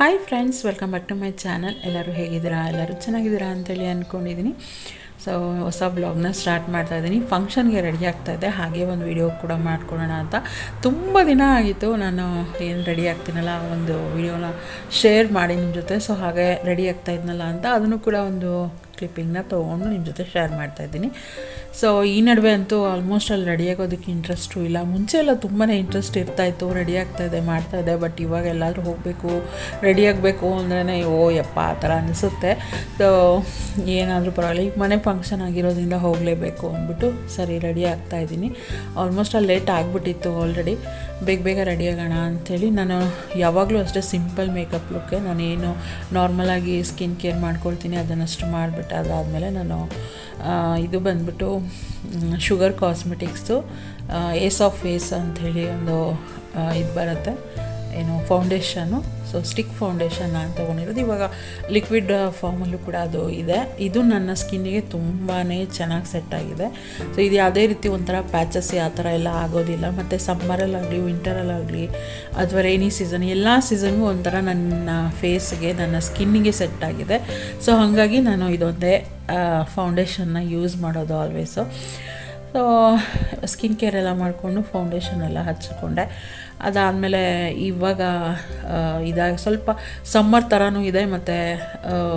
Hi friends welcome back to my channel ಎಲ್ಲರೂ ಹೇಗಿದ್ದೀರಾ? ಎಲ್ಲರೂ ಚೆನ್ನಾಗಿದ್ದೀರಾ ಅಂತೇಳಿ ಅಂದ್ಕೊಂಡಿದ್ದೀನಿ ಸೊ ಹೊಸ ಬ್ಲಾಗ್ನ ಸ್ಟಾರ್ಟ್ ಮಾಡ್ತಾ ಇದ್ದೀನಿ. ಫಂಕ್ಷನ್ಗೆ ರೆಡಿ ಆಗ್ತಾ ಇದೆ. ಹಾಗೆ ಒಂದು ವಿಡಿಯೋ ಕೂಡ ಮಾಡ್ಕೊಳ್ಳೋಣ ಅಂತ. ತುಂಬ ದಿನ ಆಗಿತ್ತು ನಾನು ಏನು ರೆಡಿ ಆಗ್ತೀನಲ್ಲ ಒಂದು ವಿಡಿಯೋನ ಶೇರ್ ಮಾಡಿ ನಿಮ್ಮ ಜೊತೆ. ಸೊ ಹಾಗೆ ರೆಡಿ ಆಗ್ತಾ ಇದ್ನಲ್ಲ ಅಂತ. ಅದನ್ನು ಕೂಡ ಒಂದು ಕ್ಲಿಪ್ಪಿಂಗ್ನ ತೊಗೊಂಡು ನಿಮ್ಮ ಜೊತೆ ಶೇರ್ ಮಾಡ್ತಾ ಇದ್ದೀನಿ. ಸೊ ಈ ನಡುವೆ ಅಂತೂ ಆಲ್ಮೋಸ್ಟ್ ಅಲ್ಲಿ ರೆಡಿ ಆಗೋದಕ್ಕೆ ಇಂಟ್ರೆಸ್ಟು ಇಲ್ಲ. ಮುಂಚೆ ಎಲ್ಲ ತುಂಬಾ ಇಂಟ್ರೆಸ್ಟ್ ಇರ್ತಾಯಿತ್ತು ರೆಡಿ ಆಗ್ತಾ ಇದೆ, ಮಾಡ್ತಾ ಇದೆ ಬಟ್ ಇವಾಗ ಎಲ್ಲಾದರೂ ಹೋಗಬೇಕು ರೆಡಿ ಆಗಬೇಕು ಅಂದ್ರೆ ಓ, ಯಪ್ಪ, ಆ ಥರ ಅನಿಸುತ್ತೆ. ಸೊ ಏನಾದರೂ ಪರವಾಗಿಲ್ಲ. ಈಗ ಮನೆ ಫಂಕ್ಷನ್ ಆಗಿರೋದ್ರಿಂದ ಹೋಗಲೇಬೇಕು ಅಂದ್ಬಿಟ್ಟು ಸರಿ ರೆಡಿ ಆಗ್ತಾ ಇದ್ದೀನಿ. ಆಲ್ಮೋಸ್ಟ್ ಅಲ್ಲಿ ಲೇಟ್ ಆಗಿಬಿಟ್ಟಿತ್ತು ಆಲ್ರೆಡಿ ಬೇಗ ಬೇಗ ರೆಡಿ ಆಗೋಣ ಅಂಥೇಳಿ ನಾನು ಯಾವಾಗಲೂ ಅಷ್ಟೇ ಸಿಂಪಲ್ ಮೇಕಪ್ ಲುಕ್ಕೆ ನಾನು ನಾರ್ಮಲಾಗಿ ಸ್ಕಿನ್ ಕೇರ್ ಮಾಡ್ಕೊಳ್ತೀನಿ, ಅದನ್ನಷ್ಟು ಮಾಡಿಬಿಟ್ಟು ಅದಾದಮೇಲೆ ನಾನು ಇದು ಬಂದುಬಿಟ್ಟು sugar cosmetics ace of face ಅಂಥೇಳಿ ಒಂದು ಇದು ಬರುತ್ತೆ. ಏನು ಫೌಂಡೇಶನು ಸೊ ಸ್ಟಿಕ್ ಫೌಂಡೇಶನ್ ನಾನು ತೊಗೊಂಡಿರೋದು. ಇವಾಗ ಲಿಕ್ವಿಡ್ ಫಾರ್ಮಲ್ಲೂ ಕೂಡ ಅದು ಇದೆ. ಇದು ನನ್ನ ಸ್ಕಿನ್ನಿಗೆ ತುಂಬಾ ಚೆನ್ನಾಗಿ ಸೆಟ್ ಆಗಿದೆ. ಸೊ ಇದು ಯಾವುದೇ ರೀತಿ ಒಂಥರ ಪ್ಯಾಚಸ್ ಆ ಥರ ಎಲ್ಲ ಆಗೋದಿಲ್ಲ. ಮತ್ತು ಸಮ್ಮರಲ್ಲಾಗಲಿ ವಿಂಟರಲ್ಲಾಗಲಿ ಅಥವಾ ರೈನಿ ಸೀಸನ್ ಎಲ್ಲ ಸೀಸನ್ಗೂ ಒಂಥರ ನನ್ನ ಫೇಸ್ಗೆ ನನ್ನ ಸ್ಕಿನ್ನಿಗೆ ಸೆಟ್ ಆಗಿದೆ. ಸೊ ಹಾಗಾಗಿ ನಾನು ಇದೊಂದೇ ಫೌಂಡೇಶನ್ನ ಯೂಸ್ ಮಾಡೋದು ಆಲ್ವೇಸು ಸೊ ಸ್ಕಿನ್ ಕೇರ್ ಎಲ್ಲ ಮಾಡಿಕೊಂಡು ಫೌಂಡೇಶನ್ ಎಲ್ಲ ಹಚ್ಚಿಕೊಂಡೆ ಅದಾದಮೇಲೆ ಇವಾಗ ಇದಾಗ ಸ್ವಲ್ಪ ಸಮ್ಮರ್ ಥರನೂ ಇದೆ ಮತ್ತು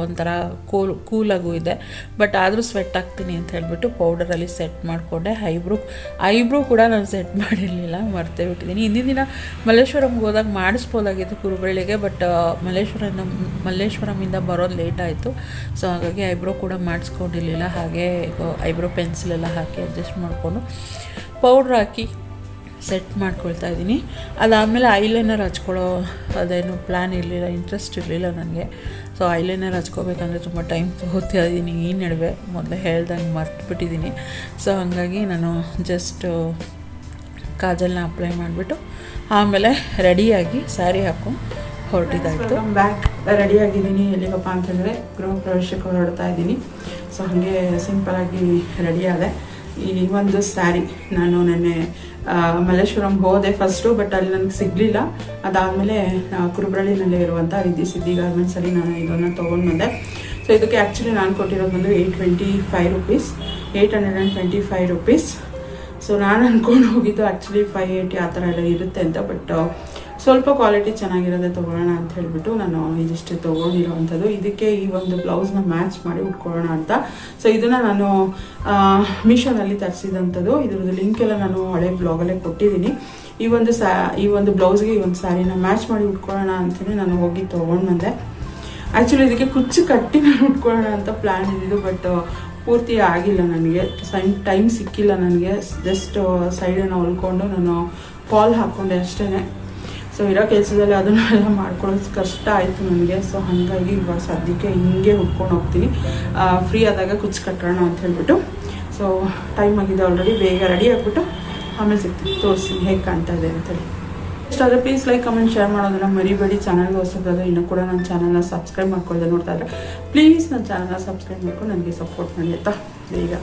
ಒಂಥರ ಕೂಲ್ ಕೂಲಾಗೂ ಇದೆ. ಬಟ್ ಆದರೂ ಸ್ವೆಟ್ ಆಗ್ತೀನಿ ಅಂತ ಹೇಳಿಬಿಟ್ಟು ಪೌಡರಲ್ಲಿ ಸೆಟ್ ಮಾಡಿಕೊಂಡೆ. ಐಬ್ರೂ ಐಬ್ರೂ ಕೂಡ ನಾನು ಸೆಟ್ ಮಾಡಿರಲಿಲ್ಲ, ಮರ್ತೇ ಬಿಟ್ಟಿದ್ದೀನಿ ಹಿಂದಿನ ದಿನ ಮಲ್ಲೇಶ್ವರಂಗೆ ಹೋದಾಗ ಮಾಡಿಸ್ಬೋದಾಗಿತ್ತು ಕುರುಬಳ್ಳಿಗೆ ಬಟ್ ಮಲ್ಲೇಶ್ವರನ, ಮಲ್ಲೇಶ್ವರಮಿಂದ ಬರೋದು ಲೇಟ್ ಆಯಿತು. ಸೊ ಹಾಗಾಗಿ ಐಬ್ರೋ ಕೂಡ ಮಾಡಿಸ್ಕೊಂಡಿರಲಿಲ್ಲ. ಹಾಗೆ ಐಬ್ರೋ ಪೆನ್ಸಿಲೆಲ್ಲ ಹಾಕಿ ಅಡ್ಜಸ್ಟ್ ಮಾಡಿಕೊಂಡು ಪೌಡ್ರ್ ಹಾಕಿ ಸೆಟ್ ಮಾಡ್ಕೊಳ್ತಾ ಇದ್ದೀನಿ. ಅದಾದಮೇಲೆ ಐಲೈನರ್ ಹಚ್ಕೊಳ್ಳೋ ಅದೇನು ಪ್ಲ್ಯಾನ್ ಇರಲಿಲ್ಲ ಇಂಟ್ರೆಸ್ಟ್ ಇರಲಿಲ್ಲ ನನಗೆ. ಸೊ ಐಲೈನರ್ ಹಚ್ಕೋಬೇಕಂದ್ರೆ ತುಂಬ ಟೈಮ್ ತಗೋತಾ ಇದ್ದೀನಿ. ಈ ನಡುವೆ ಮೊದಲೇ ಹೇಳ್ದಂಗೆ ಮರ್ತುಬಿಟ್ಟಿದ್ದೀನಿ. ಸೊ ಹಾಗಾಗಿ ನಾನು ಜಸ್ಟ್ ಕಾಜಲ್ನ ಅಪ್ಲೈ ಮಾಡಿಬಿಟ್ಟು ಆಮೇಲೆ ರೆಡಿಯಾಗಿ ಸ್ಯಾರಿ ಹಾಕ್ಕೊಂಡು ಹೊರಟಿದ್ದಾಯಿತು. ಬ್ಯಾಕ್ ರೆಡಿಯಾಗಿದ್ದೀನಿ ಎಲ್ಲಿಗಪ್ಪ ಅಂತಂದರೆ ಗೃಹ ಪ್ರವೇಶಕ್ಕೆ ಹೊರಡ್ತಾ ಇದ್ದೀನಿ. ಸೊ ಹಾಗೆ ಸಿಂಪಲ್ ಆಗಿ ಆದೆ. ಈ ಒಂದು ಸ್ಯಾರಿ ನಾನು ನೆನ್ನೆ ಮಲ್ಲೇಶ್ವರಂ ಹೋದೆ ಫಸ್ಟು ಬಟ್ ಅಲ್ಲಿ ನನಗೆ ಸಿಗಲಿಲ್ಲ. ಅದಾದಮೇಲೆ ಕುರುಬ್ರಳ್ಳಿನಲ್ಲೇ ಇರುವಂಥ ರೀತಿ ಸಿದ್ದಿ ಗಾರ್ಮೆಂಟ್ಸಲ್ಲಿ ನಾನು ಇದನ್ನು ತೊಗೊಂಡು ಬಂದೆ. ಸೊ ಇದಕ್ಕೆ ಆ್ಯಕ್ಚುಲಿ ನಾನು ಕೊಟ್ಟಿರೋದು ಬಂದು eight twenty five rupees eight hundred and twenty five rupees so ನಾನು ಅಂದ್ಕೊಂಡು ಹೋಗಿದ್ದು ಆ್ಯಕ್ಚುಲಿ ಫೈವ್ ಏಯ್ಟಿ ಆ ಥರ ಎಲ್ಲ ಇರುತ್ತೆ ಅಂತ ಬಟ್ ಸ್ವಲ್ಪ ಕ್ವಾಲಿಟಿ ಚೆನ್ನಾಗಿರೋದೇ ತೊಗೊಳ್ಳೋಣ ಅಂತ ಹೇಳಿಬಿಟ್ಟು ನಾನು ಇದಿಷ್ಟು ತೊಗೊಂಡಿರೋವಂಥದ್ದು. ಇದಕ್ಕೆ ಈ ಒಂದು ಬ್ಲೌಸ್ನ ಮ್ಯಾಚ್ ಮಾಡಿ ಉಟ್ಕೊಳ್ಳೋಣ ಅಂತ. ಸೊ ಇದನ್ನು ನಾನು ಮೀಶೋನಲ್ಲಿ ತರಿಸಿದಂಥದ್ದು. ಇದರದ್ದು ಲಿಂಕ್ ಎಲ್ಲ ನಾನು ಹಳೆ ಬ್ಲಾಗಲ್ಲೇ ಕೊಟ್ಟಿದ್ದೀನಿ. ಈ ಒಂದು ಸ್ಯಾ ಈ ಒಂದು ಬ್ಲೌಸ್ಗೆ ಈ ಒಂದು ಸ್ಯಾರಿನ ಮ್ಯಾಚ್ ಮಾಡಿ ಉಟ್ಕೊಳ್ಳೋಣ ಅಂತಲೇ ನಾನು ಹೋಗಿ ತೊಗೊಂಡು ಬಂದೆ ಆ್ಯಕ್ಚುಲಿ ಇದಕ್ಕೆ ಕುಚ್ಚು ಕಟ್ಟಿ ನಾನು ಉಟ್ಕೊಳ್ಳೋಣ ಅಂತ ಪ್ಲ್ಯಾನ್ ಇದ್ದಿದ್ದು ಬಟ್ ಪೂರ್ತಿ ಆಗಿಲ್ಲ ನನಗೆ. ಸೈನ್ ಟೈಮ್ ಸಿಕ್ಕಿಲ್ಲ ನನಗೆ. ಜಸ್ಟ್ ಸೈಡನ್ನು ಹೊಲ್ಕೊಂಡು ನಾನು ಫಾಲ್ ಹಾಕ್ಕೊಂಡೆ ಅಷ್ಟೇ ಸೊ ಇರೋ ಕೆಲಸದಲ್ಲಿ ಅದನ್ನೆಲ್ಲ ಮಾಡ್ಕೊಳ್ಳೋದು ಕಷ್ಟ ಆಯಿತು ನನಗೆ ಸೊ ಹಾಗಾಗಿ ಇವಾಗ ಸದ್ಯಕ್ಕೆ ಹಿಂಗೆ ಹುಡ್ಕೊಂಡು ಹೋಗ್ತೀನಿ ಫ್ರೀ ಆದಾಗ ಕುಚ್ ಕಟ್ಟೋಣ ಅಂತ ಹೇಳ್ಬಿಟ್ಟು. ಸೊ ಟೈಮ್ ಆಗಿದೆ ಆಲ್ರೆಡಿ ಬೇಗ ರೆಡಿ ಆಗಿಬಿಟ್ಟು ಆಮೇಲೆ ಸಿಗ್ತೀನಿ. ತೋರಿಸ್ತೀನಿ ಹೇಗೆ ಕಾಣ್ತಾ ಇದೆ ಅಂತೇಳಿ ಇಷ್ಟ ಆದರೆ ಪ್ಲೀಸ್ ಲೈಕ್ ಕಮೆಂಟ್ ಶೇರ್ ಮಾಡೋದನ್ನ ಮರಿಬೇಡಿ. ಚಾನಲ್ಗೆ ಹೊಸದಾದ್ರೆ ಇನ್ನೂ ಕೂಡ ನನ್ನ ಚಾನಲ್ನ ಸಬ್ಸ್ಕ್ರೈಬ್ ಮಾಡ್ಕೊಳ್ಳದೆ ನೋಡ್ತಾ ಇದ್ರೆ ಪ್ಲೀಸ್ ನನ್ನ ಚಾನಲ್ನ ಸಬ್ಸ್ಕ್ರೈಬ್ ಮಾಡ್ಕೊಂಡು ನನಗೆ ಸಪೋರ್ಟ್ ಮಾಡಿ ಆಯಿತಾ? ಬೇಗ.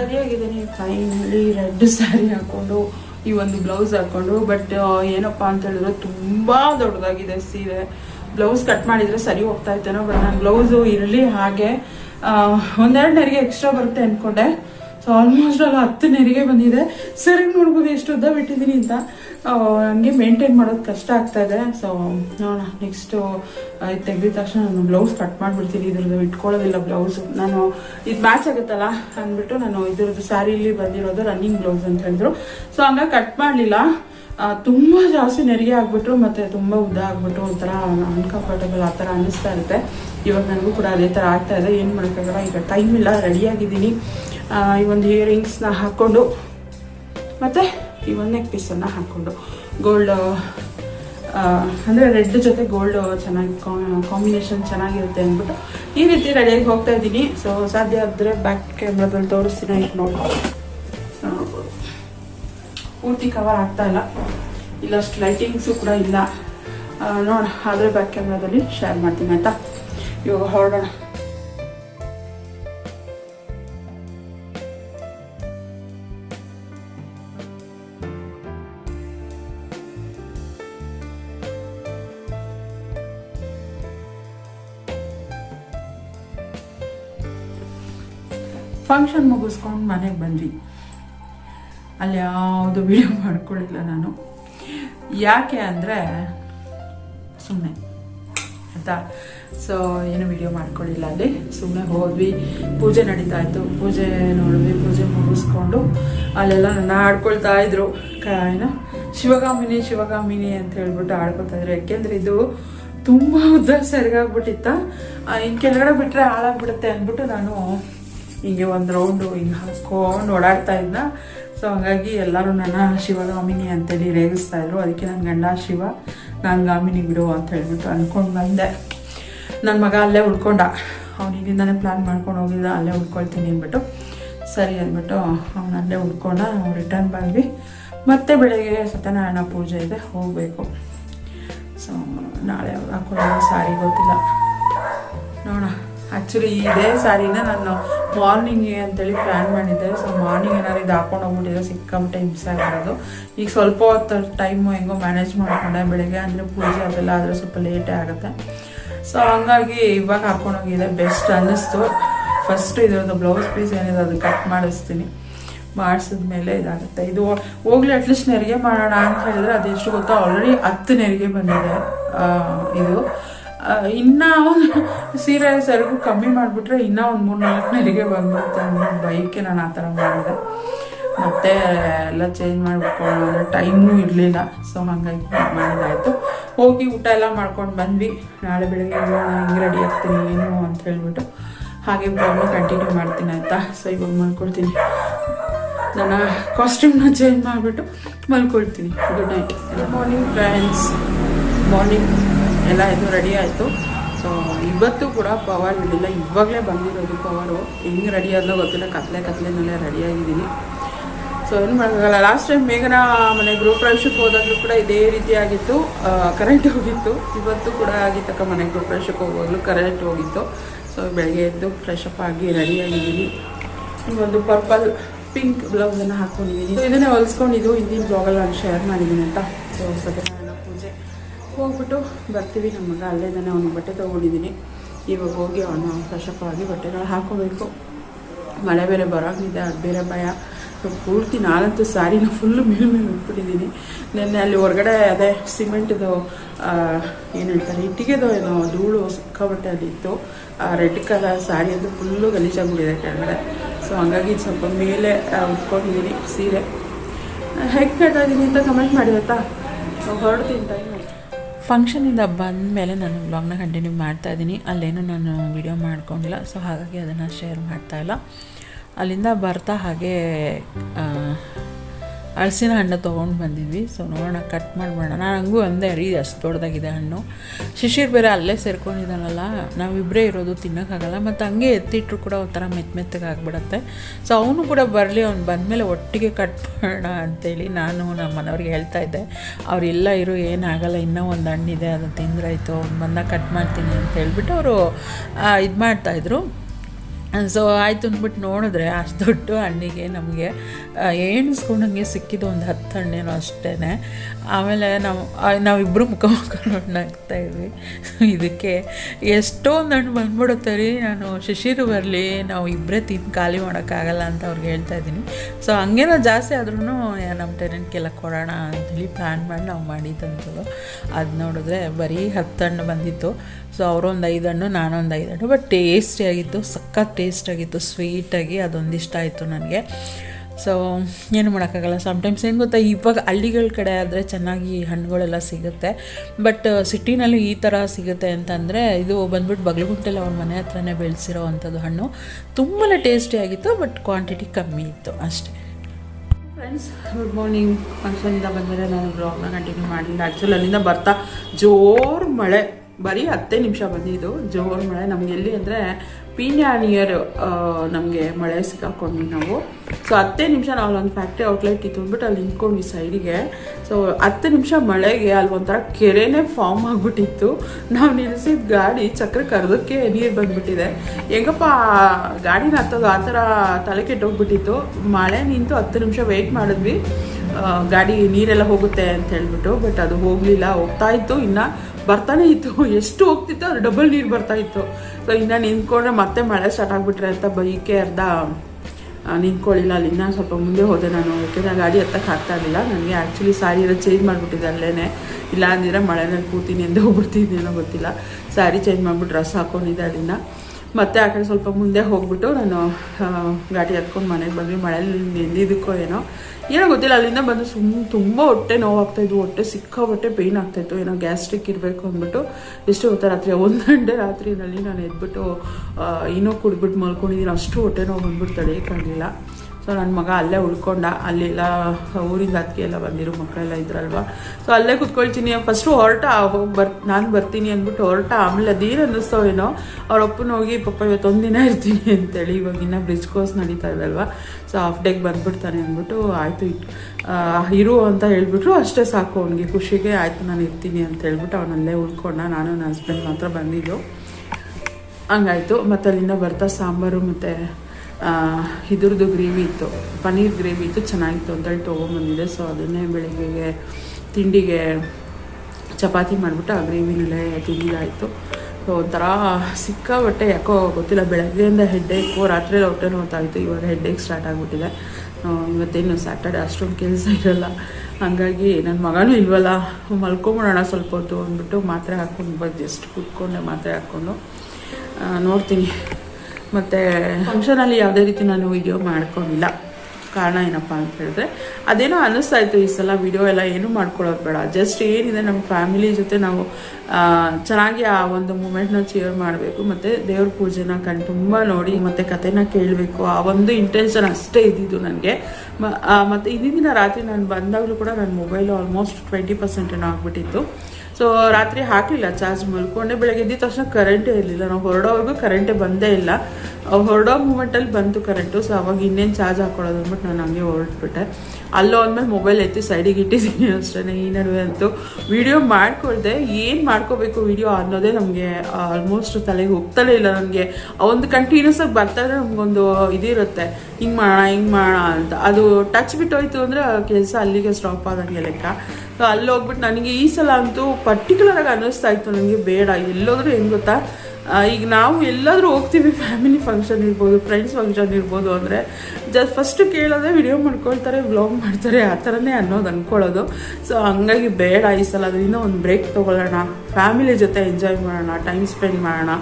ರೆಡಿಯಾಗಿದ್ದೀನಿ ಫೈನಲಿ ರೆಡ್ ಸ್ಯಾರಿ ಹಾಕ್ಕೊಂಡು ಈ ಒಂದು ಬ್ಲೌಸ್ ಹಾಕ್ಕೊಂಡು ಬಟ್ ಏನಪ್ಪ ಅಂತ ಹೇಳಿದ್ರೆ ತುಂಬ ದೊಡ್ಡದಾಗಿದೆ ಸೀರೆ. ಬ್ಲೌಸ್ ಕಟ್ ಮಾಡಿದರೆ ಸರಿ ಹೋಗ್ತಾ ಇತ್ತೇನೋ ಬಟ್ ನಾನು ಬ್ಲೌಸು ಇರಲಿ ಹಾಗೆ ಒಂದೆರಡು ನೆರಿಗೆ ಎಕ್ಸ್ಟ್ರಾ ಬರುತ್ತೆ ಅಂದ್ಕೊಂಡೆ ಸೊ ಆಲ್ಮೋಸ್ಟ್ ಅಲ್ಲ ಹತ್ತು ನೆರಿಗೆ ಬಂದಿದೆ. ಸರಿ ನೋಡ್ಬೋದು ಎಷ್ಟು ಉದ್ದ ಬಿಟ್ಟಿದ್ದೀನಿ ಅಂತ. ನನಗೆ ಮೇಂಟೈನ್ ಮಾಡೋದು ಕಷ್ಟ ಆಗ್ತಾ ಇದೆ. ಸೊ ನೋಡೋಣ. ನೆಕ್ಸ್ಟು ತೆಗೆದಿದ ತಕ್ಷಣ ನಾನು ಬ್ಲೌಸ್ ಕಟ್ ಮಾಡಿಬಿಡ್ತೀನಿ. ಇದ್ರದ್ದು ಇಟ್ಕೊಳ್ಳೋದಿಲ್ಲ ಬ್ಲೌಸು ನಾನು ಇದು ಮ್ಯಾಚ್ ಆಗುತ್ತಲ್ಲ ಅಂದ್ಬಿಟ್ಟು ನಾನು ಇದ್ರದ್ದು ಸ್ಯಾರಿಲಿ ಬಂದಿರೋದು ರನ್ನಿಂಗ್ ಬ್ಲೌಸ್ ಅಂತ ಹೇಳಿದ್ರು. ಸೊ ಹಂಗಾಗಿ ಕಟ್ ಮಾಡಲಿಲ್ಲ. ತುಂಬ ಜಾಸ್ತಿ ನೆರಿಗೆ ಆಗ್ಬಿಟ್ರು ಮತ್ತು ತುಂಬ ಉದ್ದ ಆಗ್ಬಿಟ್ರು. ಒಂಥರ ಅನ್ಕಂಫರ್ಟಬಲ್ ಆ ಥರ ಅನ್ನಿಸ್ತಾ ಇರುತ್ತೆ. ಇವಾಗ ನನಗೂ ಕೂಡ ಅದೇ ಥರ ಆಗ್ತಾ ಇದೆ. ಏನು ಮಾಡೋಕ್ಕಾಗಲ್ಲ ಈಗ ಟೈಮ್ ಇಲ್ಲ ರೆಡಿಯಾಗಿದ್ದೀನಿ ಈ ಒಂದು ಇಯರಿಂಗ್ಸ್ನ ಹಾಕ್ಕೊಂಡು ಮತ್ತು ಈ ಒಂದು ನೆಕ್ ಪೀಸನ್ನು ಹಾಕ್ಕೊಂಡು ಗೋಲ್ಡ್ ಅಂದರೆ ರೆಡ್ ಜೊತೆ ಗೋಲ್ಡ್ ಚೆನ್ನಾಗಿ ಕಾಂಬಿನೇಷನ್ ಚೆನ್ನಾಗಿರುತ್ತೆ ಅಂದ್ಬಿಟ್ಟು ಈ ರೀತಿ ರೆಡಿಯಾಗಿ ಹೋಗ್ತಾ ಇದ್ದೀನಿ. ಸೊ ಸಾಧ್ಯ ಆದರೆ ಬ್ಯಾಕ್ ಕ್ಯಾಮ್ರಾದಲ್ಲಿ ತೋರಿಸ್ತೀನಿ ಈಗ ನೋಡಿ. ಪೂರ್ತಿ ಕವರ್ ಆಗ್ತಾ ಇಲ್ಲ. ಇಲ್ಲ ಅಷ್ಟು ಲೈಟಿಂಗ್ಸು ಕೂಡ ಇಲ್ಲ. ನೋಡೋಣ ಆದರೆ ಬ್ಯಾಕ್ ಕ್ಯಾಮ್ರಾದಲ್ಲಿ ಶೇರ್ ಮಾಡ್ತೀನಿ, ಆಯಿತಾ? ಇವಾಗ ಹೊರಡೋಣ. ಫಂಕ್ಷನ್ ಮುಗಿಸ್ಕೊಂಡು ಮನೆಗೆ ಬಂದ್ವಿ. ಅಲ್ಲಿ ಯಾವುದು ವಿಡಿಯೋ ಮಾಡ್ಕೊಳ್ಳಿಲ್ಲ ನಾನು. ಯಾಕೆ ಅಂದರೆ ಸುಮ್ಮನೆ ಆಯಿತಾ? ಸೊ ಏನು ವಿಡಿಯೋ ಮಾಡ್ಕೊಳ್ಳಿಲ್ಲ ಅಲ್ಲಿ. ಸುಮ್ಮನೆ ಹೋದ್ವಿ. ಪೂಜೆ ನಡೀತಾ ಇತ್ತು. ಪೂಜೆ ನೋಡಿದ್ವಿ. ಪೂಜೆ ಮುಗಿಸ್ಕೊಂಡು ಅಲ್ಲೆಲ್ಲ ನನ್ನ ಆಡ್ಕೊಳ್ತಾ ಇದ್ರು ಏನು? ಶಿವಗಾಮಿನಿ ಶಿವಗಾಮಿನಿ ಅಂತ ಹೇಳ್ಬಿಟ್ಟು ಆಡ್ಕೊತಾ ಇದ್ರು. ಯಾಕೆಂದ್ರೆ ಇದು ತುಂಬ ಉದ್ದ ಸರಿಗಾಗ್ಬಿಟ್ಟಿತ್ತ? ಇನ್ನು ಕೆಳಗಡೆ ಬಿಟ್ಟರೆ ಹಾಳಾಗ್ಬಿಡುತ್ತೆ ಅಂದ್ಬಿಟ್ಟು ನಾನು ಹಿಂಗೆ ಒಂದು ರೌಂಡು ಹಿಂಗೆ ಹಾಕ್ಕೊಂಡು ಓಡಾಡ್ತಾ ಇದ್ದ. ಸೊ ಹಾಗಾಗಿ ಎಲ್ಲರೂ ನನ್ನ ಶಿವಗಾಮಿನಿ ಅಂತೇಳಿ ರೇಗಿಸ್ತಾ ಇದ್ರು. ಅದಕ್ಕೆ ನನ್ನ ಗಂಡ ಶಿವ, ನಾನು ಗಾಮಿನಿ ಬಿಡು ಅಂತ ಹೇಳ್ಬಿಟ್ಟು ಅಂದ್ಕೊಂಡು ಬಂದೆ. ನನ್ನ ಮಗ ಅಲ್ಲೇ ಉಳ್ಕೊಂಡ. ಅವ್ನು ಇಲ್ಲಿಂದಾನೆ ಪ್ಲ್ಯಾನ್ ಮಾಡ್ಕೊಂಡು ಹೋಗಿದ್ದ, ಅಲ್ಲೇ ಉಳ್ಕೊಳ್ತೀನಿ ಅಂದ್ಬಿಟ್ಟು. ಸರಿ ಅಂದ್ಬಿಟ್ಟು ಅವ್ನು ಅಲ್ಲೇ ಉಳ್ಕೊಂಡ ನಾವು ರಿಟರ್ನ್ ಬಂದ್ವಿ. ಮತ್ತೆ ಬೆಳಗ್ಗೆ ಸತ್ಯನಾರಾಯಣ ಪೂಜೆ ಇದೆ, ಹೋಗಬೇಕು. ಸೊ ನಾಳೆ ಹಾಕೊಳ್ಳೋ ಸಾರಿ ಗೊತ್ತಿಲ್ಲ. ನೋಡೋಣ. ಆ್ಯಕ್ಚುಲಿ ಇದೇ ಸಾರಿನ ನಾನು ಮಾರ್ನಿಂಗ್ಗೆ ಅಂತೇಳಿ ಪ್ಲ್ಯಾನ್ ಮಾಡಿದ್ದೆ ಸೊ ಮಾರ್ನಿಂಗ್ ಏನಾದ್ರು ಇದು ಹಾಕೊಂಡು ಹೋಗ್ಬಿಟ್ಟಿದ್ರೆ ಸಿಕ್ಕಾಬಿಟ್ಟೆ ಹಿಂಸೆ ಆಗಿರೋದು ಈಗ ಸ್ವಲ್ಪ ಹೊತ್ತು ಟೈಮು ಹೆಂಗೋ ಮ್ಯಾನೇಜ್ ಮಾಡಿಕೊಂಡೆ ಬೆಳಿಗ್ಗೆ ಅಂದರೆ ಪೂಜೆ ಅದೆಲ್ಲ ಆದರೆ ಸ್ವಲ್ಪ ಲೇಟೇ ಆಗುತ್ತೆ. ಸೊ ಹಂಗಾಗಿ ಇವಾಗ ಹಾಕೊಂಡು ಹೋಗಿದೆ ಬೆಸ್ಟ್ ಅನ್ನಿಸ್ತು. ಫಸ್ಟ್ ಇದರದ್ದು ಬ್ಲೌಸ್ ಪೀಸ್ ಏನಿದೆ ಅದು ಕಟ್ ಮಾಡಿಸ್ತೀನಿ. ಮಾಡಿಸಿದ ಮೇಲೆ ಇದಾಗುತ್ತೆ. ಇದು ಹೋಗ್ಲಿ ಅಟ್ಲೀಸ್ಟ್ ನೆರಿಗೆ ಮಾಡೋಣ ಅಂತ ಹೇಳಿದ್ರೆ ಅದೆಷ್ಟು ಗೊತ್ತಾ ಆಲ್ರೆಡಿ ಹತ್ತು ನೆರಿಗೆ ಬಂದಿದೆ ಇದು. ಇನ್ನ ಒಂದು ಸೀರೆ ಸರಿಗು ಕಮ್ಮಿ ಮಾಡಿಬಿಟ್ರೆ ಇನ್ನೂ ಒಂದು ಮೂರು ನಾಲ್ಕು ನೆರಿಗೆ ಬಂದ್ಬಿಡುತ್ತೆ ಅನ್ನೋ ಬೈಕೆ ನಾನು ಆ ಥರ ಮಾಡಿದೆ. ಮತ್ತೆ ಎಲ್ಲ ಚೇಂಜ್ ಮಾಡಬೇಕು ಅಂದರೆ ಟೈಮೂ ಇರಲಿಲ್ಲ. ಸೊ ಹಾಗಾಗಿ ಮಾಡೋದಾಯಿತು ಹೋಗಿ ಊಟ ಎಲ್ಲ ಮಾಡ್ಕೊಂಡು ಬಂದ್ವಿ. ನಾಳೆ ಬೆಳಗ್ಗೆ ಹೆಂಗೆ ರೆಡಿ ಆಗ್ತೀನಿ ಏನು ಅಂತ ಹೇಳ್ಬಿಟ್ಟು ಹಾಗೆ ಬ್ಲಾಗ್ನ ಕಂಟಿನ್ಯೂ ಮಾಡ್ತೀನಿ ಆಯಿತಾ? ಸೊ ಇವಾಗ ಮಲ್ಕೊಳ್ತೀನಿ. ನನ್ನ ಕಾಸ್ಟ್ಯೂಮ್ನ ಚೇಂಜ್ ಮಾಡಿಬಿಟ್ಟು ಮಲ್ಕೊಳ್ತೀನಿ. Good night morning friends morning ಎಲ್ಲ ಇದು ರೆಡಿ ಆಯಿತು. ಸೊ ಇವತ್ತು ಕೂಡ ಪವರ್ ಇರಲಿಲ್ಲ ಇವಾಗಲೇ ಬಂದಿರೋದು ಪವರು ಹೆಂಗೆ ರೆಡಿ ಆದ ಗೊತ್ತಿಲ್ಲ. ಕತ್ಲೆ ಕತ್ಲೆನಲ್ಲೇ ರೆಡಿ ಆಗಿದ್ದೀನಿ. ಸೊ ಏನು ಮಾಡೋಕ್ಕಾಗಲ್ಲ. ಲಾಸ್ಟ್ ಟೈಮ್ ಮೇಘನ ಮನೆ ಗೃಹ ಪ್ರವೇಶಕ್ಕೆ ಹೋದಾಗಲೂ ಕೂಡ ಇದೇ ರೀತಿ ಆಗಿತ್ತು. ಕರೆಂಟ್ ಹೋಗಿತ್ತು. ಇವತ್ತು ಕೂಡ ಆಗಿತ್ತಕ್ಕ ಮನೆ ಗೃಹ ಪ್ರವೇಶಕ್ಕೆ ಹೋಗುವಾಗಲೂ ಕರೆಂಟ್ ಹೋಗಿತ್ತು. ಸೊ ಬೆಳಗ್ಗೆ ಎದ್ದು ಫ್ರೆಶ್ ಅಪ್ ಆಗಿ ರೆಡಿ ಆಗಿದ್ದೀನಿ. ಒಂದು ಪರ್ಪಲ್ ಪಿಂಕ್ ಬ್ಲೌಸನ್ನು ಹಾಕ್ಕೊಂಡಿದ್ದೀನಿ ಸೊ ಇದನ್ನೇ ಹೊಲಿಸ್ಕೊಂಡಿದ್ದು ಹಿಂದಿನ ಬ್ಲಾಗಲ್ಲಿ ನಾನು ಶೇರ್ ಮಾಡಿದ್ದೀನಿ ಅಂತ. ಸೊ ಪೂಜೆ ಹೋಗ್ಬಿಟ್ಟು ಬರ್ತೀವಿ. ನಮ್ಮ ಮಗ ಅಲ್ಲೇದಾನೆ ಅವ್ನಿಗೆ ಬಟ್ಟೆ ತೊಗೊಂಡಿದ್ದೀನಿ. ಇವಾಗ ಹೋಗಿ ಅವನು ಫ್ರೆಶ್ ಅಪ್ ಆಗಿ ಬಟ್ಟೆಗಳು ಹಾಕೋಬೇಕು. ಮಳೆ ಬೇರೆ ಬರೋಂಗಿದೆ ಅದು ಬೇರೆ ಭಯ. ಪೂರ್ತಿ ನಾನಂತೂ ಸ್ಯಾರಿನ ಫುಲ್ಲು ಮೇಲೆ ಮೇಲೆ ಉಟ್ಬಿಟ್ಟಿದ್ದೀನಿ. ನಿನ್ನೆ ಅಲ್ಲಿ ಹೊರಗಡೆ ಅದೇ ಸಿಮೆಂಟ್ದು ಏನು ಹೇಳ್ತಾರೆ, ಇಟ್ಟಿಗೆದು ಏನೋ ಧೂಳು ಸಿಕ್ಕಾಬಟ್ಟೆ ಅಲ್ಲಿ ಇತ್ತು. ರೆಡ್ ಕಲರ್ ಸ್ಯಾರಿ ಅದು ಫುಲ್ಲು ಗಲೀಜಾಗ್ಬಿಟ್ಟಿದೆ ಕೆಳಗಡೆ. ಸೊ ಹಂಗಾಗಿ ಸ್ವಲ್ಪ ಮೇಲೆ ಉಟ್ಕೊಂಡಿದ್ದೀನಿ ಸೀರೆ. ಹೇಗೆ ಕೇಳ್ತಾ ಇದ್ದೀನಿ ಅಂತ ಕಮೆಂಟ್ ಮಾಡಿ ಹೊರಡ್ತೀನಿ ಟೈಮ್ ಫಂಕ್ಷನಿಂದ ಬಂದ ಮೇಲೆ ನಾನು ಬ್ಲಾಗ್ನ ಕಂಟಿನ್ಯೂ ಮಾಡ್ತಾ ಇದ್ದೀನಿ. ಅಲ್ಲೇನು ನಾನು ವಿಡಿಯೋ ಮಾಡ್ಕೊಂಡಿಲ್ಲ ಸೊ ಹಾಗಾಗಿ ಅದನ್ನು ಶೇರ್ ಮಾಡ್ತಾ ಇಲ್ಲ. ಅಲ್ಲಿಂದ ಬರ್ತಾ ಹಾಗೆ ಹಲಸಿನ ಹಣ್ಣು ತೊಗೊಂಡು ಬಂದಿದ್ವಿ. ಸೊ ನೋಡೋಣ ಕಟ್ ಮಾಡಿಬಿಡೋಣ. ನಾನು ಹಂಗೂ ಅಂದೆ, ರೀ, ಅಷ್ಟು ದೊಡ್ಡದಾಗಿದೆ ಹಣ್ಣು. ಶಿಶಿರ್ ಬೇರೆ ಅಲ್ಲೇ ಸೇರ್ಕೊಂಡಿದ್ದಾನಲ್ಲ ನಾವಿಬ್ಬರೇ ಇರೋದು ತಿನ್ನೋಕ್ಕಾಗಲ್ಲ. ಮತ್ತು ಹಂಗೆ ಎತ್ತಿಟ್ರು ಕೂಡ ಒಂಥರ ಮೆತ್ತ ಮೆತ್ತಗೆ ಆಗಿಬಿಡತ್ತೆ. ಸೊ ಅವನು ಕೂಡ ಬರಲಿ, ಅವ್ನು ಬಂದಮೇಲೆ ಒಟ್ಟಿಗೆ ಕಟ್ ಮಾಡೋಣ ಅಂತೇಳಿ ನಾನು ನಮ್ಮ ಮನೆಯವ್ರಿಗೆ ಹೇಳ್ತಾ ಇದ್ದೆ. ಅವರಿಲ್ಲ ಇರು, ಏನಾಗಲ್ಲ, ಇನ್ನೂ ಒಂದು ಹಣ್ಣಿದೆ ಅದು ತಿಂದ್ರಾಯ್ತು. ಅವ್ನು ಬಂದಾಗ ಕಟ್ ಮಾಡ್ತೀನಿ ಅಂತ ಹೇಳ್ಬಿಟ್ಟು ಅವರು ಇದು ಮಾಡ್ತಾಯಿದ್ರು ಸೊ ಆಯಿತು ಅಂದ್ಬಿಟ್ಟು ನೋಡಿದ್ರೆ ಅಷ್ಟು ದೊಡ್ಡ ಹಣ್ಣಿಗೆ ನಮಗೆ ಎಣಿಸ್ಕೊಂಡಂಗೆ ಸಿಕ್ಕಿದ್ದು ಒಂದು ಹತ್ತು ಹಣ್ಣೇನೋ ಅಷ್ಟೇ ಆಮೇಲೆ ನಾವು ನಾವು ನಾವಿಬ್ಬರು ಮುಖ ಮುಖ ಇದ್ವಿ. ಇದಕ್ಕೆ ಎಷ್ಟೊಂದು ಹಣ್ಣು ಬಂದ್ಬಿಡುತ್ತೆ ರೀ. ನಾನು ಶಿಶಿರು ಬರಲಿ, ನಾವು ಇಬ್ಬರೇ ತಿಂದು ಖಾಲಿ ಮಾಡೋಕ್ಕಾಗಲ್ಲ ಅಂತ ಅವ್ರಿಗೆ ಹೇಳ್ತಾ ಇದ್ದೀನಿ. ಸೊ ಹಂಗೇನೋ ಜಾಸ್ತಿ ಆದ್ರೂ ನಮ್ಮ ಟೆನೆಂಟ್ಗೆಲ್ಲ ಕೊಡೋಣ ಅಂತೇಳಿ ಪ್ಲ್ಯಾನ್ ಮಾಡಿ ನಾವು ಮಾಡಿದ್ದಂಥದ್ದು ಅದು ನೋಡಿದ್ರೆ ಬರೀ ಹತ್ತು ಹಣ್ಣು ಬಂದಿತ್ತು. ಸೊ ಅವರೊಂದು ಐದು ಹಣ್ಣು, ನಾನೊಂದು ಐದು ಹಣ್ಣು, ಬಟ್ ಟೇಸ್ಟಿಯಾಗಿತ್ತು, ಸಖತ್ ಟೇಸ್ಟಾಗಿತ್ತು, ಸ್ವೀಟಾಗಿ ಅದೊಂದು ಇಷ್ಟ ಆಯಿತು ನನಗೆ. ಸೊ ಏನು ಮಾಡೋಕ್ಕಾಗಲ್ಲ. ಸಮ್ಟೈಮ್ಸ್ ಏನು ಗೊತ್ತಾ, ಇವಾಗ ಹಳ್ಳಿಗಳ ಕಡೆ ಆದರೆ ಚೆನ್ನಾಗಿ ಹಣ್ಣುಗಳೆಲ್ಲ ಸಿಗುತ್ತೆ. ಬಟ್ ಸಿಟಿನಲ್ಲಿ ಈ ಥರ ಸಿಗುತ್ತೆ ಅಂತಂದರೆ, ಇದು ಬಂದ್ಬಿಟ್ಟು ಬಗ್ಲಗುಂಟೆಲ್ಲ ಅವ್ರ ಮನೆ ಹತ್ರನೇ ಬೆಳೆಸಿರೋ ಅಂಥದ್ದು ಹಣ್ಣು. ತುಂಬಾ ಟೇಸ್ಟಿಯಾಗಿತ್ತು ಬಟ್ ಕ್ವಾಂಟಿಟಿ ಕಮ್ಮಿ ಇತ್ತು ಅಷ್ಟೇ. ಫ್ರೆಂಡ್ಸ್ ಗುಡ್ ಮಾರ್ನಿಂಗ್ ಫಂಕ್ಷನಿಂದ ಬಂದರೆ ನಾನು ಬ್ಲಾಗ್ನ ಕಂಟಿನ್ಯೂ ಮಾಡಿಲ್ಲ. ಆ್ಯಕ್ಚುಲಿ ಅಲ್ಲಿಂದ ಬರ್ತಾ ಜೋರು ಮಳೆ. ಬರೀ ಹತ್ತೇ ನಿಮಿಷ ಬಂದಿದ್ದು. ಜೋರು ಮಳೆ. ನಮಗೆ ಎಲ್ಲಿ ಅಂದರೆ ಪೀಣ್ಯ ನಿಯರ್ ನಮಗೆ ಮಳೆ ಸಿಕ್ಕಾಕೊಂಡ್ವಿ ನಾವು. ಸೊ ಹತ್ತೇ ನಿಮಿಷ ನಾವು ಅಲ್ಲೊಂದು ಫ್ಯಾಕ್ಟ್ರಿ ಔಟ್ಲೆಟ್ ಇತ್ತು ಅಂದ್ಬಿಟ್ಟು ಅಲ್ಲಿ ನಿಂತ್ಕೊಂಡ್ವಿ ಸೈಡಿಗೆ ಸೊ ಹತ್ತು ನಿಮಿಷ ಮಳೆಗೆ ಅಲ್ಲಿ ಒಂಥರ ಕೆರೆನೇ ಫಾರ್ಮ್ ಆಗಿಬಿಟ್ಟಿತ್ತು. ನಾವು ನಿಲ್ಲಿಸಿದ ಗಾಡಿ ಚಕ್ರ ಕರೆದಕ್ಕೆ ನೀರು ಬಂದುಬಿಟ್ಟಿದೆ. ಹೆಂಗಪ್ಪ, ಗಾಡಿನ ಹತ್ತೋದು ಆ ಥರ ತಲೆ ಕೆಟ್ಟೋಗ್ಬಿಟ್ಟಿತ್ತು. ಮಳೆ ನಿಂತು ಹತ್ತು ನಿಮಿಷ ವೆಯ್ಟ್ ಮಾಡಿದ್ವಿ. ಗಾಡಿ ನೀರೆಲ್ಲ ಹೋಗುತ್ತೆ ಅಂತ ಹೇಳ್ಬಿಟ್ಟು ಬಟ್ ಅದು ಹೋಗಲಿಲ್ಲ. ಹೋಗ್ತಾ ಇತ್ತು. ಇನ್ನು ಬರ್ತಾನೆ ಇತ್ತು. ಎಷ್ಟು ಹೋಗ್ತಿತ್ತು ಅದು ಡಬಲ್ ನೀರು ಬರ್ತಾ ಇತ್ತು. ಸೊ ಇನ್ನು ನಿಂತ್ಕೊಂಡ್ರೆ ಮತ್ತೆ ಮಳೆ ಸ್ಟಾರ್ಟ್ ಆಗಿಬಿಟ್ರೆ ಅಂತ ಬೈಕೆ ಅರ್ಧ ನಿಂತ್ಕೊಳ್ಳಿಲ್ಲ. ಅಲ್ಲಿ ಇನ್ನೂ ಸ್ವಲ್ಪ ಮುಂದೆ ಹೋದೆ ನಾನು. ಯಾಕೆಂದರೆ ಗಾಡಿ ಹತ್ತಕ್ಕೆ ಆಗ್ತಾ ಇರಲಿಲ್ಲ. ನನಗೆ ಆ್ಯಕ್ಚುಲಿ ಸಾರಿ ಎಲ್ಲ ಚೇಂಜ್ ಮಾಡಿಬಿಟ್ಟಿದ್ದೆ ಅಲ್ಲೇ ಇಲ್ಲ ಅಂದಿರ ಮಳೆನಲ್ಲಿ ಕೂತೀನಿ ಎಂದು ಹೋಗ್ಬಿಡ್ತಿದ್ದೇನೋ ಗೊತ್ತಿಲ್ಲ. ಸ್ಯಾರಿ ಚೇಂಜ್ ಮಾಡಿಬಿಟ್ಟು ಡ್ರೆಸ್ ಹಾಕ್ಕೊಂಡಿದ್ದೆ ಅಲ್ಲಿಂದ. ಮತ್ತೆ ಆ ಕಡೆ ಸ್ವಲ್ಪ ಮುಂದೆ ಹೋಗ್ಬಿಟ್ಟು ನಾನು ಗಾಡಿ ಹತ್ಕೊಂಡು ಮನೆಗೆ ಬಂದ್ವಿ. ಮಳೆಯಲ್ಲಿ ನೆಂದಿದ್ದಕ್ಕೋ ಏನೋ. ಏನೋ ಗೊತ್ತಿಲ್ಲ, ಅಲ್ಲಿಂದ ಬಂದು ಸುಮ್ ತುಂಬ ಹೊಟ್ಟೆ ನೋವಾಗ್ತಾ ಇದ್ವು. ಹೊಟ್ಟೆ ಸಿಕ್ಕಾಬಟ್ಟೆ ಪೇಯ್ನ್ ಆಗ್ತಾಯಿತ್ತು ಏನೋ ಗ್ಯಾಸ್ಟ್ರಿಕ್ ಇರಬೇಕು ಅಂದ್ಬಿಟ್ಟು ಎಷ್ಟು ಹೊತ್ತು ರಾತ್ರಿ, ಒಂದು ಗಂಟೆ ರಾತ್ರಿನಲ್ಲಿ ನಾನು ಎದ್ಬಿಟ್ಟು ಏನೋ ಕುಡ್ಬಿಟ್ಟು ಮಲ್ಕೊಂಡಿದ್ದೀನಿ. ಅಷ್ಟು ಹೊಟ್ಟೆ ನೋವು ಬಂದ್ಬಿಟ್ಟು ತಡೆಯೋಕ್ಕಾಗಲಿಲ್ಲ ಸೊ ನನ್ನ ಮಗ ಅಲ್ಲೇ ಉಳ್ಕೊಂಡ. ಅಲ್ಲೆಲ್ಲ ಊರಿಂದ ಅದಕ್ಕೆ ಎಲ್ಲ ಬಂದಿರೋ ಮಕ್ಕಳೆಲ್ಲ ಇದ್ರಲ್ವ? ಸೊ ಅಲ್ಲೇ ಕುತ್ಕೊಳ್ತೀನಿ. ಫಸ್ಟು ಹೊರಟ ಹೋಗಿ ಬರ್, ನಾನು ಬರ್ತೀನಿ ಅಂದ್ಬಿಟ್ಟು ಹೊರಟ. ಆಮೇಲೆ ಅದೇನು ಅನ್ನಿಸ್ತಾವ ಏನೋ, ಅವ್ರ ಅಪ್ಪನ ಹೋಗಿ, ಪಪ್ಪ ಇವತ್ತು ದಿನ ಇರ್ತೀನಿ ಅಂತೇಳಿ ಇವಾಗ ಇನ್ನೂ ಬ್ರಿಡ್ಜ್ ಕೋರ್ಸ್ ನಡೀತಾ ಇದಲ್ವ ಸೊ ಹಾಫ್ ಡೇಗೆ ಬಂದ್ಬಿಡ್ತಾನೆ ಅಂದ್ಬಿಟ್ಟು ಆಯಿತು ಇರು ಅಂತ ಹೇಳಿಬಿಟ್ರು. ಅಷ್ಟೇ ಸಾಕು ಅವನಿಗೆ. ಖುಷಿಗೆ ಆಯಿತು, ನಾನು ಇರ್ತೀನಿ ಅಂತ ಹೇಳ್ಬಿಟ್ಟು ಅವನಲ್ಲೇ ಉಳ್ಕೊಂಡ. ನಾನು ನನ್ನ ಹಸ್ಬೆಂಡ್ ಮಾತ್ರ ಬಂದಿದ್ದು. ಹಂಗಾಯ್ತು. ಮತ್ತು ಅಲ್ಲಿಂದ ಬರ್ತಾ ಸಾಂಬಾರು ಮತ್ತು ಇದ್ರದ್ದು ಗ್ರೇವಿ ಇತ್ತು. ಪನ್ನೀರ್ ಗ್ರೇವಿ ಇತ್ತು, ಚೆನ್ನಾಗಿತ್ತು ಅಂತೇಳಿ ತೊಗೊಂಬಂದಿದ್ದೆ. ಸೊ ಅದನ್ನೇ ಬೆಳಿಗ್ಗೆಗೆ ತಿಂಡಿಗೆ ಚಪಾತಿ ಮಾಡಿಬಿಟ್ಟು ಆ ಗ್ರೇವಿನಲ್ಲೇ ತಿಂದಿದ್ದಾಯಿತು. ಸೊ ಒಂಥರ ಸಿಕ್ಕಾಬಟ್ಟೆ ಯಾಕೋ ಗೊತ್ತಿಲ್ಲ, ಬೆಳಗ್ಗೆಯಿಂದ ಹೆಡ್ಡೇಕು ರಾತ್ರಿ ಹೊಟ್ಟೆ ನೋಡ್ತಾಯಿತ್ತು ಇವಾಗ ಹೆಡ್ಡೇಕ್ ಸ್ಟಾರ್ಟ್ ಆಗಿಬಿಟ್ಟಿದೆ. ಇವತ್ತೇನು ಸ್ಯಾಟರ್ಡೆ ಅಷ್ಟೊಂದು ಕೆಲಸ ಇರಲ್ಲ. ಹಾಗಾಗಿ ನನ್ನ ಮಗನೂ ಇಲ್ವಲ್ಲ, ಮಲ್ಕೊಂಬಿಡೋಣ ಸ್ವಲ್ಪ ಹೊತ್ತು ಅಂದ್ಬಿಟ್ಟು ಮಾತ್ರೆ ಹಾಕ್ಕೊಂಡು ಬಂದು. ಜಸ್ಟ್ ಕೂತ್ಕೊಂಡೆ ಮಾತ್ರೆ ಹಾಕ್ಕೊಂಡು. ನೋಡ್ತೀನಿ. ಮತ್ತು ಫಂಕ್ಷನಲ್ಲಿ ಯಾವುದೇ ರೀತಿ ನಾನು ವಿಡಿಯೋ ಮಾಡ್ಕೊಂಡಿಲ್ಲ. ಕಾರಣ ಏನಪ್ಪ ಅಂತ ಹೇಳಿದ್ರೆ, ಅದೇನೋ ಅನ್ನಿಸ್ತಾ ಇತ್ತು ಈ ಸಲ ವಿಡಿಯೋ ಎಲ್ಲ ಏನೂ ಮಾಡ್ಕೊಳ್ಳೋದು ಬೇಡ. ಜಸ್ಟ್ ಏನಿದೆ ನಮ್ಮ ಫ್ಯಾಮಿಲಿ ಜೊತೆ ನಾವು ಚೆನ್ನಾಗಿ ಆ ಒಂದು ಮೂಮೆಂಟ್ನ ಚೇರ್ ಮಾಡಬೇಕು, ಮತ್ತು ದೇವ್ರ ಪೂಜೆನ ಕಣ್ ತುಂಬ ನೋಡಿ, ಮತ್ತು ಕತೆನ ಕೇಳಬೇಕು. ಆ ಒಂದು ಇಂಟೆನ್ಷನ್ ಅಷ್ಟೇ ಇದ್ದಿದ್ದು ನನಗೆ. ಮತ್ತು ದಿನ ರಾತ್ರಿ ನಾನು ಬಂದಾಗಲೂ ಕೂಡ ನನ್ನ ಮೊಬೈಲು ಆಲ್ಮೋಸ್ಟ್ ಟ್ವೆಂಟಿ ಪರ್ಸೆಂಟ್ ಏನೋ ಆಗಿಬಿಟ್ಟಿತ್ತು. ಸೊ ರಾತ್ರಿ ಹಾಕಲಿಲ್ಲ ಚಾರ್ಜ್ ಮಲ್ಕೊಂಡೆ ಬೆಳಗ್ಗೆ ಎದ್ದ ತಕ್ಷಣ ಕರೆಂಟೇ ಇರಲಿಲ್ಲ. ನಾವು ಹೊರಡೋವರೆಗೂ ಕರೆಂಟೇ ಬಂದೇ ಇಲ್ಲ. ಹೊರಡೋ ಮೂಮೆಂಟಲ್ಲಿ ಬಂತು ಕರೆಂಟು ಸೊ ಅವಾಗ ಇನ್ನೇನು ಚಾರ್ಜ್ ಹಾಕೊಳ್ಳೋದು ಅಂದ್ಬಿಟ್ಟು ನಾನು ಹಂಗೆ ಹೊರಟ್ಬಿಟ್ಟೆ. ಅಲ್ಲೋ ಅಂದಮೇಲೆ ಮೊಬೈಲ್ ಎತ್ತಿ ಸೈಡಿಗೆ ಇಟ್ಟಿದ್ದೀನಿ ಅಷ್ಟೇ ಈ ನಡುವೆ ಅಂತೂ. ವಿಡಿಯೋ ಮಾಡ್ಕೊಳ್ದೆ, ಏನು ಮಾಡ್ಕೋಬೇಕು ವಿಡಿಯೋ ಅನ್ನೋದೇ ನಮಗೆ ಆಲ್ಮೋಸ್ಟ್ ತಲೆಗೆ ಹೋಗ್ತಲೇ ಇಲ್ಲ ನನಗೆ ಒಂದು ಕಂಟಿನ್ಯೂಸ್ ಆಗಿ ಬರ್ತಾ ಇದ್ರೆ ನಮಗೊಂದು ಇದಿರುತ್ತೆ. ಹಿಂಗೆ ಮಾಡೋಣ ಹಿಂಗೆ ಮಾಡೋಣ ಅಂತ. ಅದು ಟಚ್ ಬಿಟ್ಟೋಯ್ತು ಅಂದರೆ ಕೆಲಸ ಅಲ್ಲಿಗೆ ಸ್ಟಾಪ್ ಆದಂಗೆ ಲೆಕ್ಕ. ಸೊ ಅಲ್ಲಿ ಹೋಗ್ಬಿಟ್ಟು ನನಗೆ ಈ ಸಲ ಅಂತೂ ಪರ್ಟಿಕ್ಯುಲರ್ ಆಗಿ ಅನ್ನಿಸ್ತಾ ಇತ್ತು, ನನಗೆ ಬೇಡ, ಎಲ್ಲೋದ್ರೂ ಏನು ಗೊತ್ತಾ? ಈಗ ನಾವು ಎಲ್ಲಾದರೂ ಹೋಗ್ತೀವಿ ಫ್ಯಾಮಿಲಿ ಫಂಕ್ಷನ್ ಇರ್ಬೋದು ಫ್ರೆಂಡ್ಸ್ ಫಂಕ್ಷನ್ ಇರ್ಬೋದು ಅಂದರೆ ಜಸ್ಟ್ ಫಸ್ಟ್ ಕೇಳೋದೇ ವಿಡಿಯೋ ಮಾಡ್ಕೊಳ್ತಾರೆ ವ್ಲಾಗ್ ಮಾಡ್ತಾರೆ, ಆ ಥರನೇ ಅನ್ನೋದು ಅಂದ್ಕೊಳ್ಳೋದು ಸೊ ಹಂಗಾಗಿ ಬೇಡ ಈ ಸಲ, ಅದರಿಂದ ಒಂದು ಬ್ರೇಕ್ ತೊಗೊಳ್ಳೋಣ ಫ್ಯಾಮಿಲಿ ಜೊತೆ ಎಂಜಾಯ್ ಮಾಡೋಣ ಟೈಮ್ ಸ್ಪೆಂಡ್ ಮಾಡೋಣ.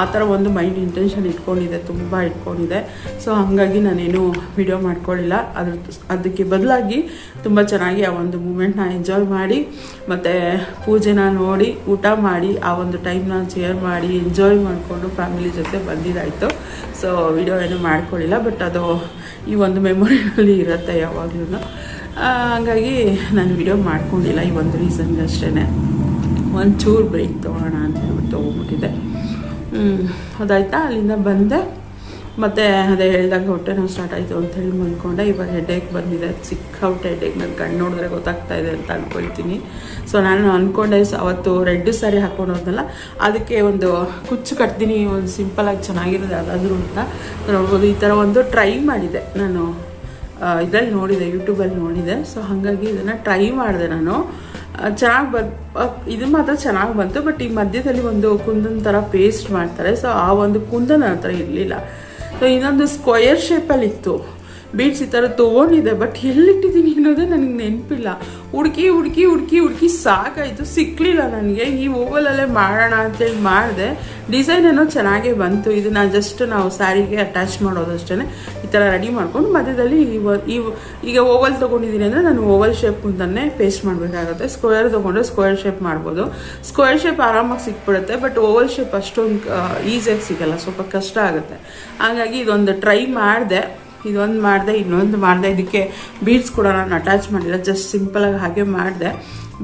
ಆ ಥರ ಒಂದು ಮೈಂಡ್ ಇಂಟೆನ್ಷನ್ ಇಟ್ಕೊಂಡಿದೆ, ತುಂಬ ಇಟ್ಕೊಂಡಿದೆ. ಸೊ ಹಾಗಾಗಿ ನಾನೇನು ವಿಡಿಯೋ ಮಾಡ್ಕೊಳ್ಳಿಲ್ಲ ಅದ್ರ, ಅದಕ್ಕೆ ಬದಲಾಗಿ ತುಂಬ ಚೆನ್ನಾಗಿ ಆ ಒಂದು ಮೂಮೆಂಟ್ನ ಎಂಜಾಯ್ ಮಾಡಿ, ಮತ್ತು ಪೂಜೆನ ನೋಡಿ, ಊಟ ಮಾಡಿ, ಆ ಒಂದು ಟೈಮ್ನ ಶೇರ್ ಮಾಡಿ ಎಂಜಾಯ್ ಮಾಡಿಕೊಂಡು ಫ್ಯಾಮಿಲಿ ಜೊತೆ ಬಂದಿದ್ದಾಯಿತು. ಸೊ ವಿಡಿಯೋ ಏನು ಮಾಡ್ಕೊಳ್ಳಿಲ್ಲ ಬಟ್ ಅದು ಈ ಒಂದು ಮೆಮೊರಿನಲ್ಲಿ ಇರುತ್ತೆ ಯಾವಾಗಲೂ ಹಾಗಾಗಿ ನಾನು ವಿಡಿಯೋ ಮಾಡ್ಕೊಂಡಿಲ್ಲ ಈ ಒಂದು ರೀಸನ್ಗೆ ಅಷ್ಟೇ ಒಂಚೂರು ಬ್ರೇಕ್ ತೊಗೋಣ ಅಂತ ಹೇಳ್ಬಿಟ್ಟು ತೊಗೊಂಬಿಟ್ಟಿದ್ದೆ ಹ್ಞೂ ಅದಾಯ್ತಾ? ಅಲ್ಲಿಂದ ಬಂದೆ. ಮತ್ತು ಅದೇ ಹೇಳಿದಾಗ ಹೊಟ್ಟೆ ನೋವು ಸ್ಟಾರ್ಟ್ ಆಯಿತು ಅಂತ ಹೇಳಿ ಮಲ್ಕೊಂಡೆ. ಇವಾಗ ಹೆಡೇಕ್ ಬಂದಿದೆ. ಸಿಕ್ಕಾಬಿಟ್ಟೆ ಏಕ್ ನನ್ನ ಕಣ್ಣು ನೋಡಿದ್ರೆ ಗೊತ್ತಾಗ್ತಾ ಇದೆ ಅಂತ ಅಂದ್ಕೊಳ್ತೀನಿ ಸೊ ನಾನು ಅಂದ್ಕೊಂಡೆ ಅವತ್ತು ರೆಡ್ ಸ್ಯಾರಿ ಹಾಕೊಂಡು ಹೋದ್ನಲ್ಲ, ಅದಕ್ಕೆ ಒಂದು ಕುಚ್ಚು ಕಟ್ತೀನಿ. ಒಂದು ಸಿಂಪಲಾಗಿ ಚೆನ್ನಾಗಿರೋದು ಯಾವುದಾದ್ರೂ ಅಂತ ನೋಡ್ಬೋದು. ಈ ಥರ ಒಂದು ಟ್ರೈ ಮಾಡಿದೆ. ನಾನು ಇದರಲ್ಲಿ ನೋಡಿದೆ ಯೂಟ್ಯೂಬಲ್ಲಿ ನೋಡಿದೆ. ಸೊ ಹಾಗಾಗಿ ಇದನ್ನು ಟ್ರೈ ಮಾಡಿದೆ ನಾನು. ಚೆನ್ನಾಗಿ ಬರ್ ಇದು ಮಾತ್ರ ಚೆನ್ನಾಗಿ ಬಂತು. ಬಟ್ ಈ ಮಧ್ಯದಲ್ಲಿ ಒಂದು ಕುಂದನ್ ಥರ ಪೇಸ್ಟ್ ಮಾಡ್ತಾರೆ. ಸೊ ಆ ಒಂದು ಕುಂದನ್ ಹತ್ರ ಇರಲಿಲ್ಲ. ಸೊ ಇನ್ನೊಂದು ಸ್ಕ್ವಯರ್ ಶೇಪಲ್ಲಿ ಬೀಡ್ಸ್ ಈ ಥರ ತೊಗೊಂಡಿದ್ದೆ ಬಟ್ ಎಲ್ಲಿಟ್ಟಿದ್ದೀನಿ ಅನ್ನೋದೇ ನನಗೆ ನೆನಪಿಲ್ಲ. ಹುಡುಕಿ ಹುಡುಕಿ ಹುಡುಕಿ ಹುಡುಕಿ ಸಾಕಾಯಿತು ಸಿಕ್ಕಲಿಲ್ಲ ನನಗೆ. ಈ ಓವಲಲ್ಲೇ ಮಾಡೋಣ ಅಂತೇಳಿ ಮಾಡಿದೆ. ಡಿಸೈನ್ ಏನೋ ಚೆನ್ನಾಗೇ ಬಂತು. ಇದನ್ನು ಜಸ್ಟ್ ನಾವು ಸ್ಯಾರಿಗೆ ಅಟ್ಯಾಚ್ ಮಾಡೋದು ಅಷ್ಟೇ ಈ ಥರ ರೆಡಿ ಮಾಡ್ಕೊಂಡು ಮಧ್ಯದಲ್ಲಿ ಈ ಈಗ ಓವಲ್ ತೊಗೊಂಡಿದ್ದೀನಿ ಅಂದರೆ ನಾನು ಓವಲ್ ಶೇಪ್ ಅಂತಲೇ ಪೇಸ್ಟ್ ಮಾಡಬೇಕಾಗುತ್ತೆ. ಸ್ಕ್ವೇರ್ ತೊಗೊಂಡ್ರೆ ಸ್ಕ್ವೇರ್ ಶೇಪ್ ಮಾಡ್ಬೋದು. ಸ್ಕ್ವೇರ್ ಶೇಪ್ ಆರಾಮಾಗಿ ಸಿಕ್ಬಿಡುತ್ತೆ ಬಟ್ ಓವಲ್ ಶೇಪ್ ಅಷ್ಟೊಂದು ಈಸಿಯಾಗಿ ಸಿಗಲ್ಲ. ಸ್ವಲ್ಪ ಕಷ್ಟ ಆಗುತ್ತೆ. ಹಾಗಾಗಿ ಇದೊಂದು ಟ್ರೈ ಮಾಡಿದೆ. ಇದೊಂದು ಮಾಡಿದೆ, ಇನ್ನೊಂದು ಮಾಡಿದೆ. ಇದಕ್ಕೆ ಬೀಡ್ಸ್ ಕೂಡ ನಾನು ಅಟ್ಯಾಚ್ ಮಾಡಿಲ್ಲ ಜಸ್ಟ್ ಸಿಂಪಲಾಗಿ ಹಾಗೆ ಮಾಡಿದೆ.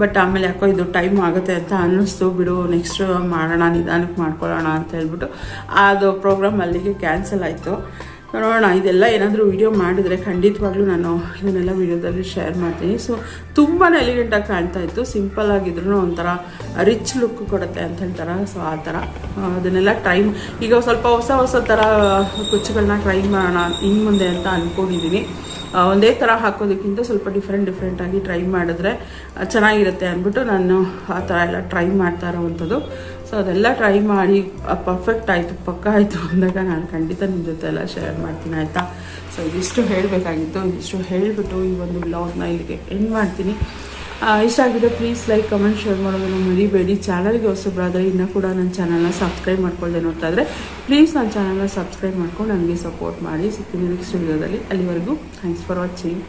ಬಟ್ ಆಮೇಲೆ ಯಾಕೋ ಇದು ಟೈಮ್ ಆಗುತ್ತೆ ಅಂತ ಅನ್ನಿಸ್ತು. ಬಿಡು ನೆಕ್ಸ್ಟ್ ಮಾಡೋಣ ನಿಧಾನಕ್ಕೆ ಮಾಡ್ಕೊಳ್ಳೋಣ ಅಂತ ಹೇಳ್ಬಿಟ್ಟು, ಅದು ಪ್ರೋಗ್ರಾಮ್ ಅಲ್ಲಿಗೆ ಕ್ಯಾನ್ಸಲ್ ಆಯಿತು. ನೋಡೋಣ, ಇದೆಲ್ಲ ಏನಾದರೂ ವಿಡಿಯೋ ಮಾಡಿದರೆ ಖಂಡಿತವಾಗ್ಲೂ ನಾನು ಇದನ್ನೆಲ್ಲ ವೀಡಿಯೋದಲ್ಲಿ ಶೇರ್ ಮಾಡ್ತೀನಿ. ಸೊ ತುಂಬಾ ಎಲಿಗೆಂಟಾಗಿ ಕಾಣ್ತಾ ಇತ್ತು. ಸಿಂಪಲ್ ಆಗಿದ್ರು ಒಂಥರ ರಿಚ್ ಲುಕ್ ಕೊಡುತ್ತೆ ಅಂತ ಹೇಳ್ತಾರೆ? ಸೊ ಆ ಥರ. ಅದನ್ನೆಲ್ಲ ಟ್ರೈ ಈಗ ಸ್ವಲ್ಪ ಹೊಸ ಹೊಸ ಥರ ಕುಚ್ಚುಗಳನ್ನ ಟ್ರೈ ಮಾಡೋಣ ಇನ್ನು ಮುಂದೆ ಅಂತ ಅಂದ್ಕೊಂಡಿದ್ದೀನಿ ಒಂದೇ ಥರ ಹಾಕೋದಕ್ಕಿಂತ ಸ್ವಲ್ಪ ಡಿಫ್ರೆಂಟ್ ಡಿಫ್ರೆಂಟಾಗಿ ಟ್ರೈ ಮಾಡಿದ್ರೆ ಚೆನ್ನಾಗಿರುತ್ತೆ ಅಂದ್ಬಿಟ್ಟು ನಾನು ಆ ಥರ ಎಲ್ಲ ಟ್ರೈ ಮಾಡ್ತಾ ಇರೋವಂಥದ್ದು. ಸೊ ಅದೆಲ್ಲ ಟ್ರೈ ಮಾಡಿ ಪರ್ಫೆಕ್ಟ್ ಆಯಿತು, ಪಕ್ಕ ಆಯಿತು ಅಂದಾಗ ನಾನು ಖಂಡಿತ ನಿಮ್ಮ ಜೊತೆ ಎಲ್ಲ ಶೇರ್ ಮಾಡ್ತೀನಿ, ಆಯಿತಾ? ಸೊ ಇದಿಷ್ಟು ಹೇಳಬೇಕಾಗಿತ್ತು. ಇದಿಷ್ಟು ಹೇಳಿಬಿಟ್ಟು ಈ ಒಂದು ಬ್ಲಾಗ್ನ ಇಲ್ಲಿಗೆ ಎಂಡ್ ಮಾಡ್ತೀನಿ. ಇಷ್ಟ ಆಗಿದೆ ಪ್ಲೀಸ್ ಲೈಕ್ ಕಮೆಂಟ್ ಶೇರ್ ಮಾಡೋದನ್ನು ಮರಿಬೇಡಿ. ಚಾನಲ್ಗೆ ಹೊಸಬ್ರಾದರೆ ಇನ್ನೂ ಕೂಡ ನನ್ನ ಚಾನಲ್ನ ಸಬ್ಸ್ಕ್ರೈಬ್ ಮಾಡ್ಕೊಳ್ಳದೆ ನೋಡ್ತಾ ಇದ್ರೆ ಪ್ಲೀಸ್ ನನ್ನ ಚಾನಲ್ನ ಸಬ್ಸ್ಕ್ರೈಬ್ ಮಾಡ್ಕೊಂಡು ನನಗೆ ಸಪೋರ್ಟ್ ಮಾಡಿ. ಸಿಗ್ತೀನಿ ನೆಕ್ಸ್ಟ್ ವಿಡಿಯೋದಲ್ಲಿ ಅಲ್ಲಿವರೆಗೂ ಥ್ಯಾಂಕ್ಸ್ ಫಾರ್ ವಾಚಿಂಗ್